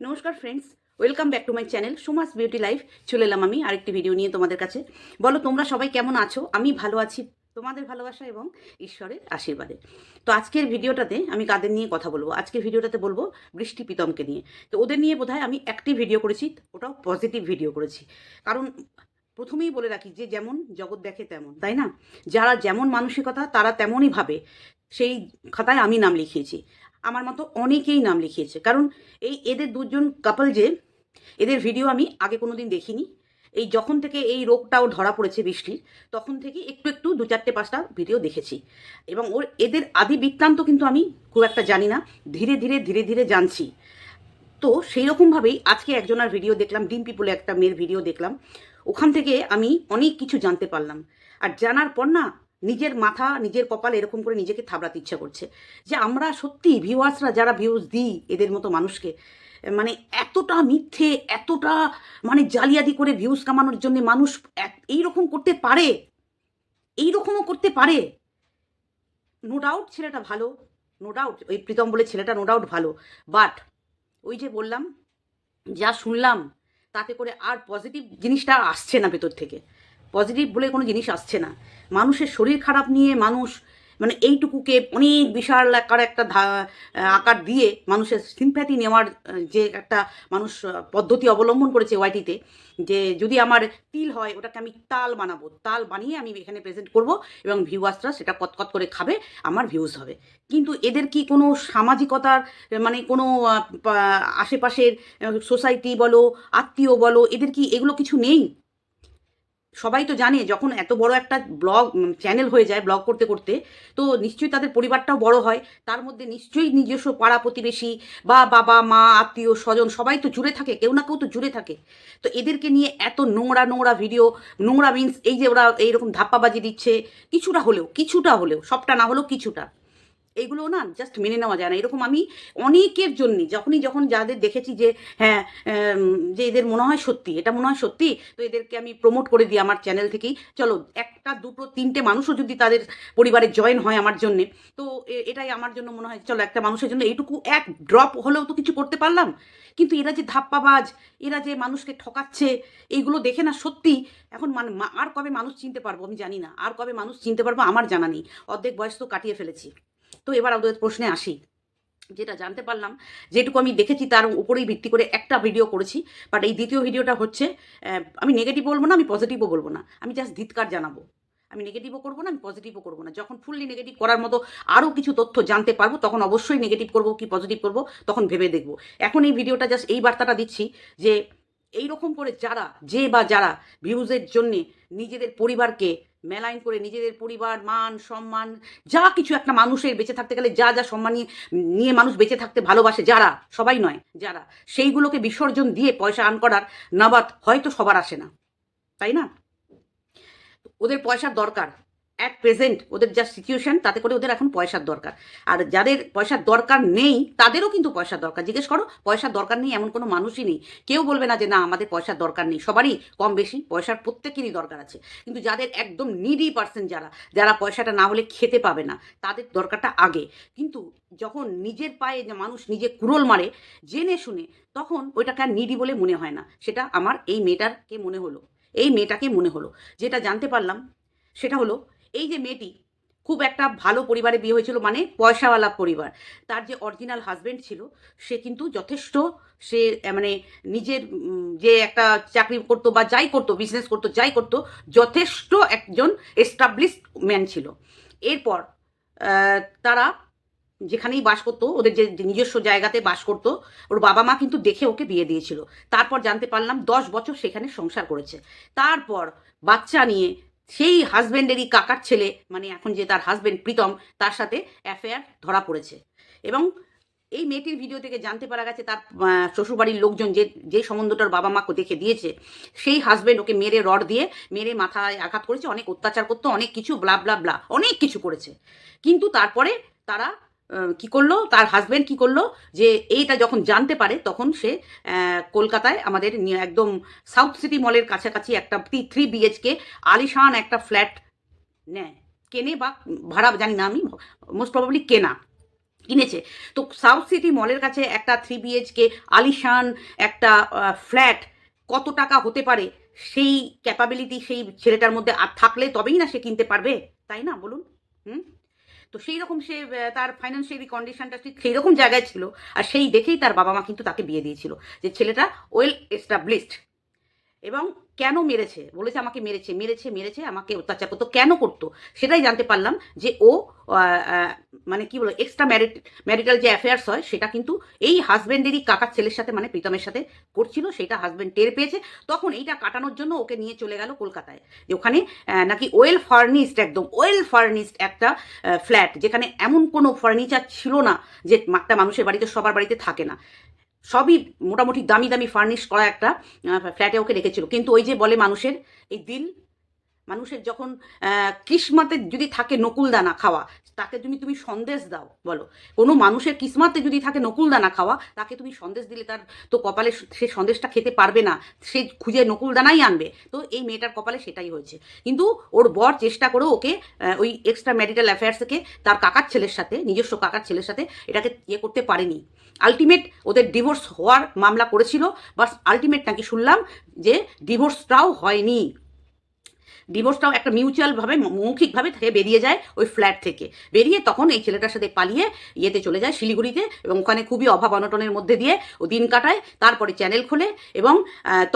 নমস্কার friends welcome back to my channel Suma's beauty life চলে এলাম আমি আরেকটি ভিডিও নিয়ে তোমাদের কাছে। বলো, তোমরা সবাই কেমন আছো? আমি ভালো আছি, তোমাদের ভালোবাসা এবং ঈশ্বরের আশীর্বাদে। তো আজকের ভিডিওটাতে আমি কাদের নিয়ে কথা বলব? আজকের ভিডিওটাতে বলব বৃষ্টি প্রীতমকে নিয়ে। তো ওদের নিয়ে বোধহয় আমি একটি ভিডিও করেছি, ওটাও পজিটিভ ভিডিও করেছি। কারণ প্রথমেই বলে রাখি যে, যেমন জগৎ দেখে তেমন, তাই না? যারা যেমন মানসিকতা, তারা তেমনই ভাবে। সেই খাতায় আমি নাম লিখিয়েছি। আমার মতো অনেকেই নাম লিখিয়েছে। কারণ এই এদের দুজন কাপল যে, এদের ভিডিও আমি আগে কোনো দিন দেখিনি। এই যখন থেকে এই রোগটাও ধরা পড়েছে বৃষ্টির, তখন থেকে একটু একটু দু চারটে পাঁচটা ভিডিও দেখেছি। এবং ওর এদের আদি বৃত্তান্ত কিন্তু আমি খুব একটা জানি না। ধীরে ধীরে ধীরে ধীরে জানছি। তো সেই রকমভাবেই আজকে একজনের ভিডিও দেখলাম ডিম্পি বলে একটা মেয়ের ভিডিও দেখলাম। ওখান থেকে আমি অনেক কিছু জানতে পারলাম। আর জানার পর না নিজের মাথা, নিজের কপাল এরকম করে নিজেকে থাবড়াতে ইচ্ছা করছে। যে আমরা সত্যি ভিউয়ার্সরা যারা ভিউজ দিই এদের মতো মানুষকে মানে এতটা মিথ্যে, এতটা মানে জালিয়াতি করে ভিউজ কামানোর জন্য মানুষ এক- এইরকম করতে পারে? এইরকমও করতে পারে? নো ডাউট ছেলেটা ভালো নো ডাউট ওই প্রীতম বলে ছেলেটা নো ডাউট ভালো। বাট ওই যে বললাম, যা শুনলাম, তাতে করে আর পজিটিভ জিনিসটা আসছে না ভেতর থেকে। পজিটিভ বলে কোনো জিনিস আসছে না। মানুষের শরীর খারাপ নিয়ে মানুষ মানে এইটুকুকে অনেক বিশাল আকার একটা আকার দিয়ে মানুষের সিম্প্যাথি নেওয়ার যে একটা মানুষ পদ্ধতি অবলম্বন করেছে ওয়াইটিতে যে যদি আমার তিল হয়, ওটাকে আমি তাল বানাবো। তাল বানিয়ে আমি এখানে প্রেজেন্ট করব এবং ভিউয়ার্সরা সেটা কতকত করে খাবে, আমার ভিউজ হবে। কিন্তু এদের কি কোনো সামাজিকতার মানে কোনো আশেপাশের সোসাইটি বলো, আত্মীয় বলো, এদের কি এগুলো কিছু নেই? সবাই তো জানে যখন এত বড় একটা ব্লগ চ্যানেল হয়ে যায় ব্লগ করতে করতে, তো নিশ্চয়ই তাদের পরিবারটাও বড় হয়। তার মধ্যে নিশ্চয়ই নিজস্ব পাড়া প্রতিবেশী বা বাবা, মা, আত্মীয়, স্বজন সবাই তো জুড়ে থাকে, কেউ না কেউ তো জুড়ে থাকে। তো এদেরকে নিয়ে এত নোংরা নোংরা ভিডিও নোংরা মিন্স এই যে ওরা এইরকম ধাপ্পাবাজি দিচ্ছে, কিছুটা হলেও কিছুটা হলেও, সবটা না হলেও কিছুটা। এইগুলো না জাস্ট মেনে নেওয়া যায় না। এরকম আমি অনেকের জন্যে, যখনই যখন যাদের দেখেছি যে হ্যাঁ যে এদের মনে হয় সত্যি, এটা মনে হয় সত্যি, তো এদেরকে আমি প্রমোট করে দিই আমার চ্যানেল থেকেই। চলো, একটা, দুটো, তিনটে মানুষও যদি তাদের পরিবারে জয়েন হয় আমার জন্যে, তো এটাই আমার জন্য মনে হয়, চলো, একটা মানুষের জন্য এইটুকু, এক ড্রপ হলেও তো কিছু করতে পারলাম। কিন্তু এরা যে ধাপ্পাবাজ, এরা যে মানুষকে ঠকাচ্ছে এইগুলো দেখে না সত্যি, এখন মানে আর কবে মানুষ চিনতে পারব আমি জানি না। আর কবে মানুষ চিনতে পারব আমার জানা নেই। অর্ধেক বয়স তো কাটিয়ে ফেলেছি। তো এবার ওদের প্রশ্নে আসি। যেটা জানতে পারলাম, যেটুকু আমি দেখেছি তার উপরেই ভিত্তি করে একটা ভিডিও করেছি বাট এই দ্বিতীয় ভিডিওটা হচ্ছে আমি নেগেটিভ বলব না, আমি পজিটিভও বলব না। আমি জাস্ট ধিৎকার জানাব। আমি নেগেটিভও করব না, আমি পজিটিভও করব না। যখন ফুললি নেগেটিভ করার মতো আরও কিছু তথ্য জানতে পারব, তখন অবশ্যই নেগেটিভ করব কি পজিটিভ করব, তখন ভেবে দেখব। এখন এই ভিডিওটা জাস্ট এই বার্তাটা দিচ্ছি যে এই রকম করে যারা, যে বা যারা ভিউজের জন্যে নিজেদের পরিবারকে মেলাইন করে, নিজেদের পরিবার, মান, সম্মান, যা কিছু একটা মানুষের বেঁচে থাকতে গেলে যা যা সম্মান নিয়ে মানুষ বেঁচে থাকতে ভালোবাসে, যারা, সবাই নয়, যারা, সেইগুলোকে বিসর্জন দিয়ে পয়সা আর্ন করার নাবাদ হয়তো সবার আসে না। তাই না? ওদের পয়সার দরকার। অ্যাট প্রেজেন্ট ওদের যা সিচুয়েশন তাতে করে ওদের এখন পয়সার দরকার। আর যাদের পয়সার দরকার নেই, তাদেরও কিন্তু পয়সার দরকার। জিজ্ঞেস করো, পয়সার দরকার নেই এমন কোনো মানুষই নেই। কেউ বলবে না যে, না, আমাদের পয়সার দরকার নেই। সবারই কম বেশি, পয়সার প্রত্যেকেরই দরকার আছে। কিন্তু যাদের একদম নিডি পার্সন যারা যারা পয়সাটা না হলে খেতে পাবে না, তাদের দরকারটা আগে। কিন্তু যখন নিজের পায়ে মানুষ নিজে কুড়োল মারে, জেনে শুনে, তখন ওইটাকে আর নিডি বলে মনে হয় না। সেটা আমার এই মেয়েটারকে মনে হলো। এই মেয়েটাকে মনে হলো। যেটা জানতে পারলাম, সেটা হলো এই যে মেয়েটি খুব একটা ভালো পরিবারে বিয়ে হয়েছিল মানে পয়সাওয়ালা পরিবার। তার যে অরিজিনাল হাজবেন্ড ছিল, সে কিন্তু যথেষ্ট, সে মানে নিজের যে একটা চাকরি করতো বা যাই করতো বিজনেস করতো, যাই করতো, যথেষ্ট একজন এস্টাবলিশড ম্যান ছিল। এরপর তারা যেখানেই বাস করতো, ওদের যে নিজস্ব জায়গাতে বাস করতো, ওর বাবা মা কিন্তু দেখে ওকে বিয়ে দিয়েছিল। তারপর জানতে পারলাম দশ বছর সেখানে সংসার করেছে। তারপর বাচ্চা নিয়ে সেই হাজব্যান্ডেরই কাকার ছেলে মানে এখন যে তার হাজব্যান্ড প্রীতম, তার সাথে অ্যাফেয়ার ধরা পড়েছে। এবং এই মেয়েটির ভিডিও থেকে জানতে পারা গেছে, তার শ্বশুরবাড়ির লোকজন যে যে সম্বন্ধটার বাবা মাকে দেখে দিয়েছে, সেই হাজব্যান্ড ওকে মেরে রড দিয়ে, মেরে মাথায় আঘাত করেছে, অনেক অত্যাচার করতো, অনেক কিছু ব্লা ব্লা ব্লা অনেক কিছু করেছে। কিন্তু তারপরে তারা কি করল? তার হাজব্যান্ড কি করল? যে এইটা যখন জানতে পারে, তখন সে কলকাতায় আমাদের একদম সাউথ সিটি মলের কাছাকাছি একটা থ্রি বিএইচকে আলিশান একটা ফ্ল্যাট নেয়। কেনে বা ভাড়া, জানি না আমি মোস্ট প্রবাবলি কেনা, কিনেছে। তো সাউথ সিটি মলের কাছে একটা থ্রি বিএইচকে আলিশান একটা ফ্ল্যাট কত টাকা হতে পারে? সেই ক্যাপাবিলিটি সেই ছেলেটার মধ্যে আর থাকলে তবেই না সে কিনতে পারবে, তাই না? বলুন। হুম? তো সেই রকম সে তার ফাইন্যান্সিয়ালি কন্ডিশনটা ঠিক সেই রকম জায়গায় ছিল। আর সেই দেখেই তার বাবা মা কিন্তু তাকে বিয়ে দিয়েছিল যে ছেলেটা ওয়েল এস্টাবলিশড এবং কেন মেরেছে? বলেছে আমাকে মেরেছে মেরেছে মেরেছে, আমাকে অত্যাচার করতো। কেন করতো? সেটাই জানতে পারলাম যে ও মানে কি বলো এক্সট্রা ম্যারিট ম্যারিটাল যে অ্যাফেয়ার্স হয়, সেটা কিন্তু এই হাজব্যান্ডেরই কাকার ছেলের সাথে মানে প্রীতমের সাথে করছিল, সেটা হাজব্যান্ড টের পেয়েছে। তখন এইটা কাটানোর জন্য ওকে নিয়ে চলে গেল কলকাতায়। যে ওখানে নাকি ওয়েল ফার্নিশড একদম ওয়েল ফার্নিশড একটা ফ্ল্যাট যেখানে এমন কোনো ফার্নিচার ছিল না যে একটা মানুষের বাড়িতে, সবার বাড়িতে থাকে না। সবই মোটামুটি দামি দামি ফার্নিশ করা একটা ফ্ল্যাটে ওকে রেখেছিল। কিন্তু ওই যে বলে মানুষের, এই দিল মানুষের যখন কিসমাতে যদি থাকে নকুলদানা খাওয়া, তাকে তুমি তুমি সন্দেশ দাও, বলো। কোনো মানুষের কিসমাতে যদি থাকে নকুলদানা খাওয়া, তাকে তুমি সন্দেশ দিলে তার তো কপালে সে সন্দেশটা খেতে পারবে না। সে খুঁজে নকুলদানাই আনবে। তো এই মেয়েটার কপালে সেটাই হয়েছে। কিন্তু ওর বর চেষ্টা করেও ওকে ওই এক্সট্রা ম্যারিটাল অ্যাফেয়ার্স থেকে তার কাকার ছেলের সাথে, নিজস্ব কাকার ছেলের সাথে এটাকে ইয়ে করতে পারেনি। আলটিমেট ওদের ডিভোর্স হওয়ার মামলা করেছিল। বাস আলটিমেট নাকি শুনলাম যে ডিভোর্সটাও হয়নি। ডিভোর্সটাও একটা মিউচুয়ালভাবে মৌখিকভাবে থেকে বেরিয়ে যায় ওই ফ্ল্যাট থেকে। বেরিয়ে তখন এই ছেলেটার সাথে পালিয়ে ইয়েতে চলে যায় শিলিগুড়িতে এবং ওখানে খুবই অভাব অনটনের মধ্যে দিয়ে ও দিন কাটায়, তারপরে চ্যানেল খোলে এবং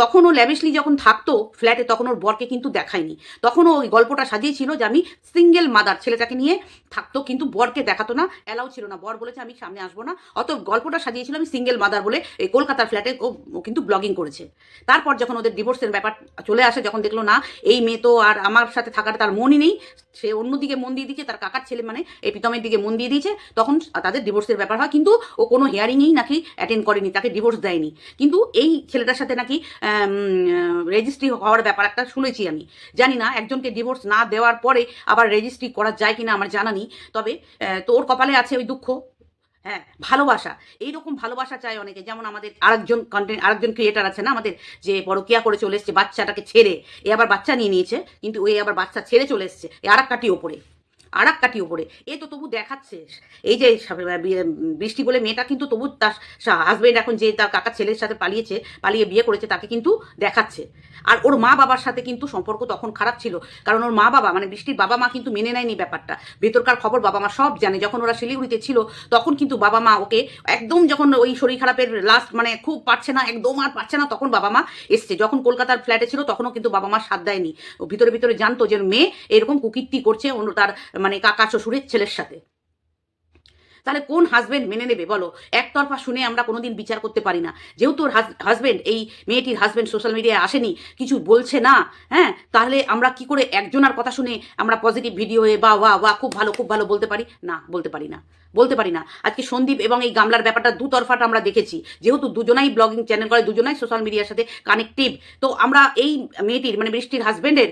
তখন ও ল্যাভিশলি যখন থাকতো ফ্ল্যাটে তখন ওর বরকে কিন্তু দেখায়নি। তখন ওই গল্পটা সাজিয়েছিল যে আমি সিঙ্গেল মাদার ছেলেটাকে নিয়ে থাকতো কিন্তু বরকে দেখাতো না অ্যালাউ ছিল না। বর বলেছে, আমি সামনে আসব না। অত গল্পটা সাজিয়েছিল আমি সিঙ্গেল মাদার বলে এই কলকাতার ফ্ল্যাটে ও কিন্তু ব্লগিং করেছে। তারপর যখন ওদের ডিভোর্সের ব্যাপার চলে আসে, যখন দেখল, না, এই মেয়ে তো আর আমার সাথে থাকার তার মনই নেই। সে অন্যদিকে মন দিয়ে দিয়েছে তার কাকার ছেলে মানে এই প্রীতমের দিকে মন দিয়ে দিয়েছে। তখন তাদের ডিভোর্সের ব্যাপার হয়, কিন্তু ও কোনো হিয়ারিংয়েই নাকি অ্যাটেন্ড করেনি, তাকে ডিভোর্স দেয়নি। কিন্তু এই ছেলেটার সাথে নাকি রেজিস্ট্রি হওয়ার ব্যাপার একটা শুনেছি আমি। জানি না একজনকে ডিভোর্স না দেওয়ার পরে আবার রেজিস্ট্রি করা যায় কিনা আমার জানা নেই। তবে তোর কপালে আছে ওই দুঃখ। হ্যাঁ ভালোবাসা। এইরকম ভালোবাসা চায় অনেকে। যেমন আমাদের আরেকজন কন্টেন্ট আরেকজন ক্রিয়েটার আছে না আমাদের, যে বড় কেয়া করে চলে এসছে বাচ্চাটাকে ছেড়ে। এ আবার বাচ্চা নিয়ে নিয়েছে, কিন্তু ওই আবার বাচ্চা ছেড়ে চলে এসছে, এ আর একটি কাটি ওপরে। আর এক কাটি ওপরে। এ তো তবু দেখাচ্ছে। এই যে বৃষ্টি বলে মেয়েটা কিন্তু তবু তার হাজবেন্ড এখন যে তার কাকার ছেলের সাথে পালিয়েছে, পালিয়ে বিয়ে করেছে, তাকে কিন্তু দেখাচ্ছে। আর ওর মা বাবার সাথে কিন্তু সম্পর্ক তখন খারাপ ছিল। কারণ ওর মা বাবা মানে বৃষ্টির বাবা মা কিন্তু মেনে নেয়নি ব্যাপারটা। ভেতরকার খবর বাবা মা সব জানে। যখন ওরা শিলিগুড়িতে ছিল, তখন কিন্তু বাবা মা ওকে একদম যখন ওই শরীর খারাপের লাস্ট মানে খুব পারছে না, একদম আর পারছে না, তখন বাবা মা এসছে। যখন কলকাতার ফ্ল্যাটে ছিল, তখনও কিন্তু বাবা মা সাথ দেয়নি। ভিতরে ভিতরে জানতো যে মেয়ে এরকম কুকীর্তি করছে তার মানে কাকা শ্বশুরের ছেলের সাথে। তাহলে কোন হাজবেন্ড মেনে নেবে? বলো। একতরফা শুনে আমরা কোনোদিন বিচার করতে পারি না। যেহেতু ওর হাজবেন্ড এই মেয়েটির হাজবেন্ড সোশ্যাল মিডিয়ায় আসেনি, কিছু বলছে না হ্যাঁ? তাহলে আমরা কি করে একজনের কথা শুনে আমরা পজিটিভ ভিডিও হয়ে বা ওয়া ওয়া খুব ভালো খুব ভালো বলতে পারি? না, বলতে পারি না। বলতে পারি না। আজকে সন্দীপ এবং এই গামলার ব্যাপারটা দুতরফাটা আমরা দেখেছি। যেহেতু দুজনাই ব্লগিং চ্যানেল করে, দুজনাই সোশ্যাল মিডিয়ার সাথে কানেক্টিভ তো আমরা এই মেয়েটির মানে বৃষ্টির হাজবেন্ডের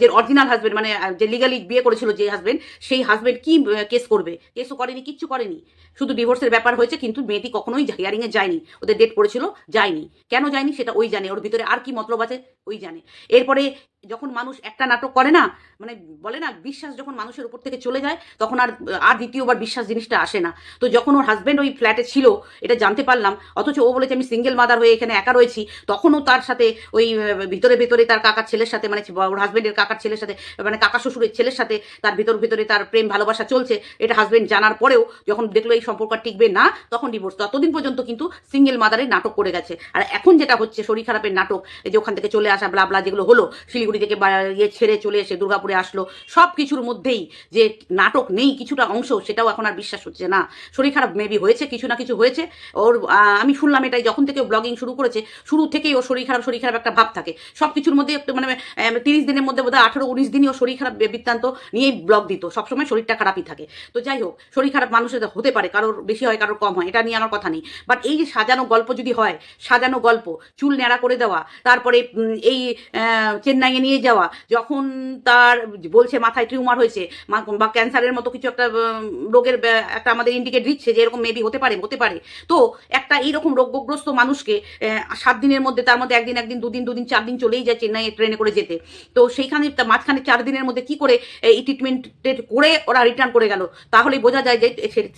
যে অরিজিনাল হাজবেন্ড মানে যে লিগালি বিয়ে করেছিল যে হাজবেন্ড সেই হাজবেন্ড কি কেস করবে? কেসও করেনি। কিচ্ছু করেনি। শুধু ডিভোর্সের ব্যাপার হয়েছে, কিন্তু মেয়েটি কখনোই হিয়ারিংয়ে যায়নি। ওদের ডেট পড়েছিল, যায়নি। কেন যায়নি সেটা ওই জানে। ওর ভিতরে আর কি মতলব আছে? ওই জানে। এরপরে যখন মানুষ একটা নাটক করে না মানে বলে না, বিশ্বাস যখন মানুষের উপর থেকে চলে যায়, তখন আর আর দ্বিতীয়বার বিশ্বাস জিনিসটা আসে না। তো যখন ওর হাজব্যান্ড ওই ফ্ল্যাটে ছিল, এটা জানতে পারলাম, অথচ ও বলেছে, আমি সিঙ্গেল মাদার হয়ে এখানে একা রয়েছি। তখনও তার সাথে ওই ভিতরে ভিতরে তার কাকার ছেলের সাথে মানে ওর হাজব্যান্ডের কাকার ছেলের সাথে মানে কাকা শ্বশুরের ছেলের সাথে তার ভিতর, ভিতরে তার প্রেম, ভালোবাসা চলছে, এটা হাজব্যান্ড জানার পরেও যখন দেখল এই সম্পর্ক টিকবে না, তখন ডিভোর্স ততদিন পর্যন্ত কিন্তু সিঙ্গেল মাদারের নাটক করে গেছে। আর এখন যেটা হচ্ছে, শরীর খারাপের নাটক যে ওখান থেকে চলে আসা ব্লা ব্লা যেগুলো হলো, শিলিগুড়ি থেকে বা- ইয়ে ছেড়ে চলে এসে দুর্গাপুরে আসলো সব কিছুর মধ্যেই যে নাটক নেই, কিছুটা অংশ, সেটাও এখন আর বিশ্বাস হচ্ছে না। শরীর খারাপ মেবি হয়েছে, কিছু না কিছু হয়েছে। ওর আমি শুনলাম এটাই, যখন থেকে ব্লগিং শুরু করেছে, শুরু থেকেই ওর শরীর খারাপ শরীর খারাপ একটা ভাব থাকে। সব কিছুর মধ্যে মানে তিরিশ দিনের মধ্যে বোধহয় আঠারো, উনিশ দিনই ও শরীর খারাপ বৃত্তান্ত নিয়েই ব্লগ দিত। সবসময় শরীরটা খারাপই থাকে। তো যাই হোক, শরীর খারাপ মানুষের হতে পারে, কারোর বেশি হয়, কারোর কম হয়, এটা নিয়ে আমার কথা নেই। বাট এই যে সাজানো গল্প যদি হয়, সাজানো গল্প, চুল ন্যাড়া করে দেওয়া, তারপরে এই চেন্নাইয়ে নিয়ে যাওয়া। যখন তার বলছে মাথায় টিউমার হয়েছে বা ক্যান্সারের মতো কিছু একটা রোগের একটা আমাদের ইন্ডিকেট দিচ্ছে যে এরকম মেবি হতে পারে হতে পারে। তো একটা এইরকম রোগগ্রস্ত মানুষকে সাত দিনের মধ্যে, তার মধ্যে একদিন একদিন, দুদিন দুদিন, চার দিন চলেই যায় চেন্নাইয়ে ট্রেনে করে যেতে। তো সেইখানে মাঝখানে চার দিনের মধ্যে কি করে, এই ট্রিটমেন্ট করে ওরা রিটার্ন করে গেল? তাহলে বোঝা যায় যে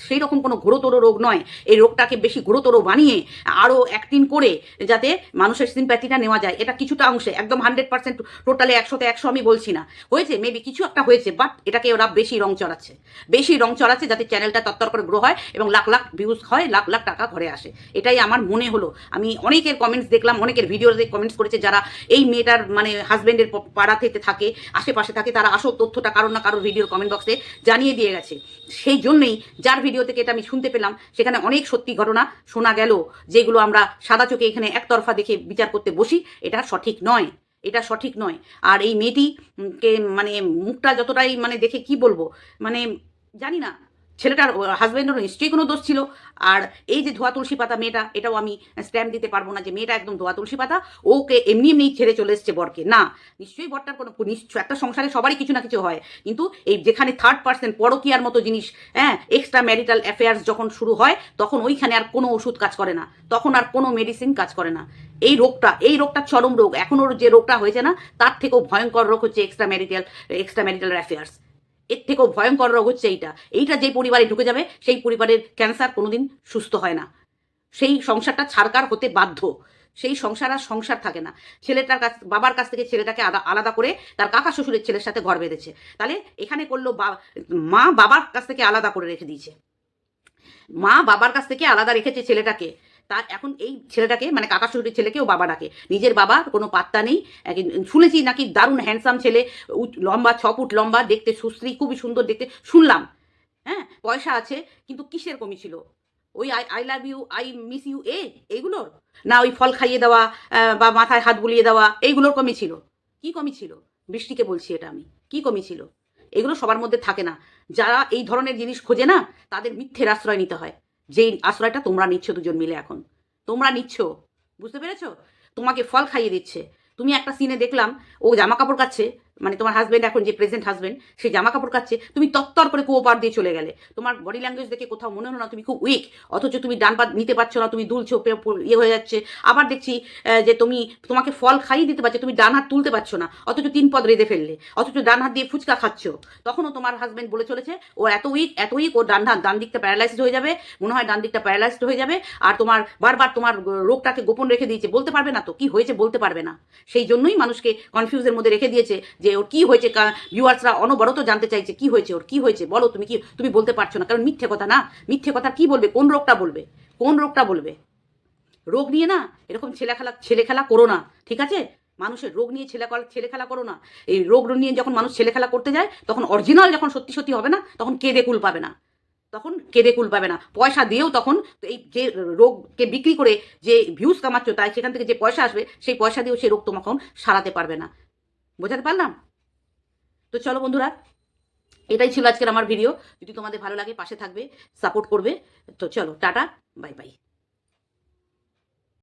সেই রকম কোনো ঘোরতর রোগ নয়। এই রোগটাকে বেশি ঘোরতর বানিয়ে আরও অ্যাক্টিং করে যাতে মানুষের সিম্প্যাথিটা নেওয়া যায়। এটা কিছুটা অংশে, একদম হান্ড্রেড পার্সেন্ট টোটালে একশোতে একশো আমি বলছি না। হয়েছে মেবি কিছু একটা হয়েছে বাট এটাকে ওরা বেশি রং চড়াচ্ছে। বেশি রং চড়াচ্ছে যাতে চ্যানেলটা তত্তর করে গ্রো হয় এবং লাখ লাখ ভিউজ হয়, লাখ লাখ টাকা ঘরে আসে। এটাই আমার মনে হলো। আমি অনেকের কমেন্টস দেখলাম, অনেকের ভিডিওতে কমেন্টস করেছে যারা এই মেয়েটার মানে হাজব্যান্ডের পাড়া থেকে থাকে, আশেপাশে থাকে, তারা আসল তথ্যটা কারোর না কারোর ভিডিওর কমেন্ট বক্সে জানিয়ে দিয়ে গেছে। সেই জন্যই যার ভিডিও থেকে এটা আমি শুনতে পেলাম, সেখানে অনেক সত্যি ঘটনা শোনা গেল, যেগুলো আমরা সাদা চোখে এখানে একতরফা দেখে বিচার করতে বসি, এটা সঠিক নয়। এটা সঠিক নয়। আর এই মেয়েটিকে মানে মুখটা যতটাই মানে দেখে কি বলব? মানে জানি না। ছেলেটার হাজব্যান্ডেরও নিশ্চয়ই কোনো দোষ ছিল। আর এই যে ধোয়া তুলসী পাতা মেয়েটা, এটাও আমি স্ট্যাম্প দিতে পারব না যে মেয়েটা একদম ধোয়া তুলসী পাতা, ওকে এমনি এমনি ছেড়ে চলে এসছে বরকে। না, নিশ্চয়ই বরটার কোনো নিশ্চয়, একটা সংসারে সবারই কিছু না কিছু হয়। কিন্তু এই যেখানে থার্ড পার্সন পরকিয়ার মতো জিনিস হ্যাঁ এক্সট্রা ম্যারিটাল অ্যাফেয়ার্স যখন শুরু হয়, তখন ওইখানে আর কোনো ওষুধ কাজ করে না। তখন আর কোনো মেডিসিন কাজ করে না। এই রোগটা এই রোগটা চরম রোগ। এখন ওর যে রোগটা হয়েছে না, তার থেকেও ভয়ঙ্কর রোগ হচ্ছে extra marital extra marital affairs এর থেকেও ভয়ঙ্কর রোগ হচ্ছে এইটা। এইটা যে পরিবারে ঢুকে যাবে, সেই পরিবারের ক্যান্সার কোনোদিন সুস্থ হয় না। সেই সংসারটা ছাড়কার হতে বাধ্য। সেই সংসার আর সংসার থাকে না। ছেলেটার কাছ, বাবার কাছ থেকে ছেলেটাকে আলাদা করে তার কাকা শ্বশুরের ছেলের সাথে ঘর বেঁধেছে। তাহলে এখানে করল মা বাবার কাছ থেকে আলাদা করে রেখে দিয়েছে। মা বাবার কাছ থেকে আলাদা রেখেছে ছেলেটাকে। তার এখন এই ছেলেটাকে মানে কাকা শ্বশুরের ছেলেকেও বাবা ডাকে। নিজের বাবার কোনো পাত্তা নেই। শুনেছি নাকি দারুণ হ্যান্ডসাম ছেলে লম্বা, ছ ফুট লম্বা, দেখতে সুশ্রী, খুবই সুন্দর দেখতে, শুনলাম। হ্যাঁ পয়সা আছে, কিন্তু কিসের কমি ছিল? ওই I I love you, I miss you, এ, এইগুলোর? না ওই ফল খাইয়ে দেওয়া বা মাথায় হাত বুলিয়ে দেওয়া, এইগুলোর কমি ছিল? কি কমি ছিল? বৃষ্টিকে বলছি এটা আমি। কি কমি ছিল? এগুলো সবার মধ্যে থাকে না। যারা এই ধরনের জিনিস খোঁজে না, তাদের মিথ্যের আশ্রয় নিতে হয়। যেই আশ্রয়টা তোমরা নিচ্ছ দুজন মিলে এখন। তোমরা নিচ্ছ। বুঝতে পেরেছ? তোমাকে ফল খাইয়ে দিচ্ছে। তুমি একটা সিনে দেখলাম, ও জামা কাপড় কাচ্ছে মানে তোমার হাজবেন্ড এখন যে প্রেজেন্ট হাজবেন্ড সে জামা কাপড় কাচ্ছে, তুমি তত্তর করে কোপার দিয়ে চলে গেলে। তোমার বডি ল্যাঙ্গুয়েজ দেখে কোথাও মনে হলো না, তুমি খুব উইক অথচ তুমি ডান পা নিতে পারছ না, তুমি দুলছো ইয়ে হয়ে যাচ্ছে। আবার দেখছি যে তুমি, তোমাকে ফল খাইয়ে দিতে পারছ, তুমি ডান হাত তুলতে পারছ না, অথচ তিন পদ রেঁধে ফেললে, অথচ ডান হাত দিয়ে ফুচকা খাচ্ছ। তখনও তোমার হাজবেন্ড বলে চলেছে, ও এত উইক এত উইক ও ডান হাত, ডান দিকটা প্যারালাইজড হয়ে যাবে, মনে হয় ডান দিকটা প্যারালাইজড হয়ে যাবে, আর তোমার বারবার তোমার রোগটাকে গোপন রেখে দিয়েছে। বলতে পারবে না তো, কি হয়েছে বলতে পারবে না। সেই জন্যই মানুষকে কনফিউজের মধ্যে রেখে দিয়েছে যে ওর কি হয়েছে? ভিউয়ার্সরা অনবরত জানতে চাইছে, কি হয়েছে ওর? কি হয়েছে? বলো, তুমি কি তুমি বলতে পারছ না, কারণ মিথ্যে কথা না। মিথ্যে কথা কি বলবে? কোন রোগটা বলবে? কোন রোগটা বলবে? রোগ নিয়ে না এরকম ছেলে খেলা ছেলে খেলা করো না, ঠিক আছে? মানুষের রোগ নিয়ে ছেলে ছেলে খেলা করো না। এই রোগ নিয়ে যখন মানুষ ছেলে খেলা করতে যায়, তখন অরিজিনাল যখন সত্যি সত্যি হবে না, তখন কেঁদে কুল পাবে না। তখন কেঁদে কুল পাবে না। পয়সা দিয়েও তখন এই যে রোগকে বিক্রি করে যে ভিউজ কামাচ্ছ, তাই সেখান থেকে যে পয়সা আসবে, সেই পয়সা দিয়েও সেই রোগ তখন সারাতে পারবে না। বোঝাতে পারলাম? তো চলো বন্ধুরা, এটাই ছিল আজকের আমার ভিডিও যদি তোমাদের ভালো লাগে, পাশে থাকবে সাপোর্ট করবে। তো চলো, টাটা বাই বাই